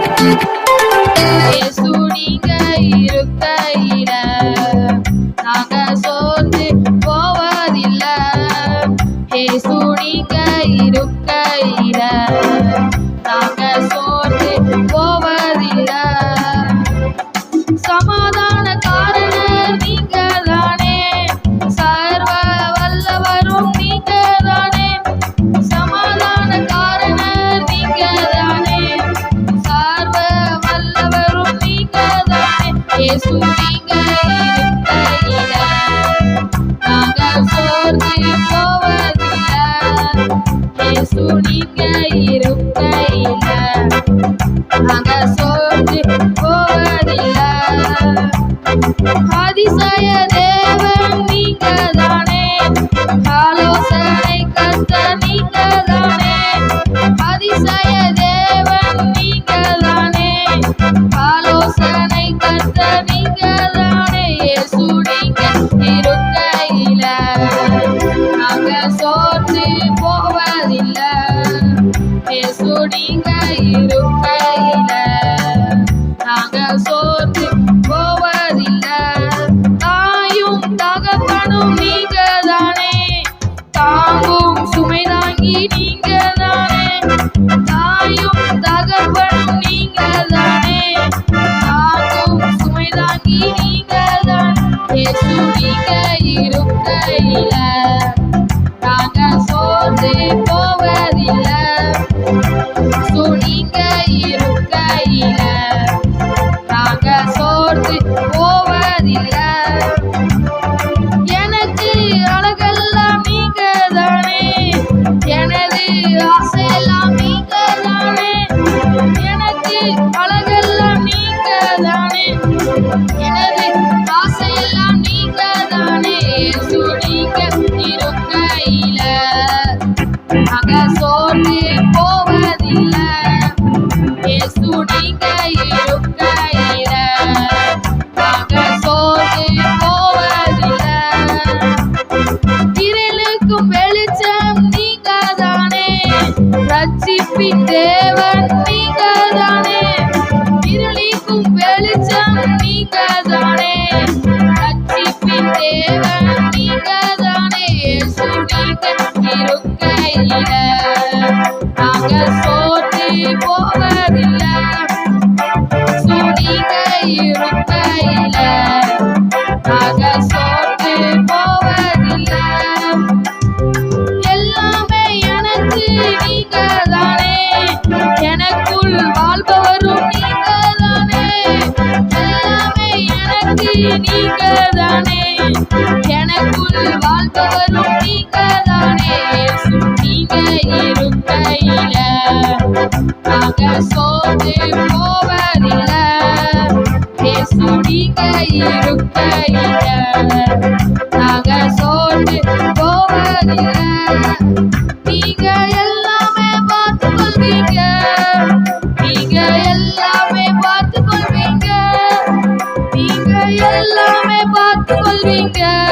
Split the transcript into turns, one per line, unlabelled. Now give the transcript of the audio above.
Thank you. Bye. வெளிச்சம் நீங்க தானே ரட்சிப்பின் தேவன் நீங்க தானே எனக்குள் வாழ்பவரும் நீங்க தானே நீங்க இருக்கையில நாங்க சோர்ந்து போவதில்ல. பேசு limpiar.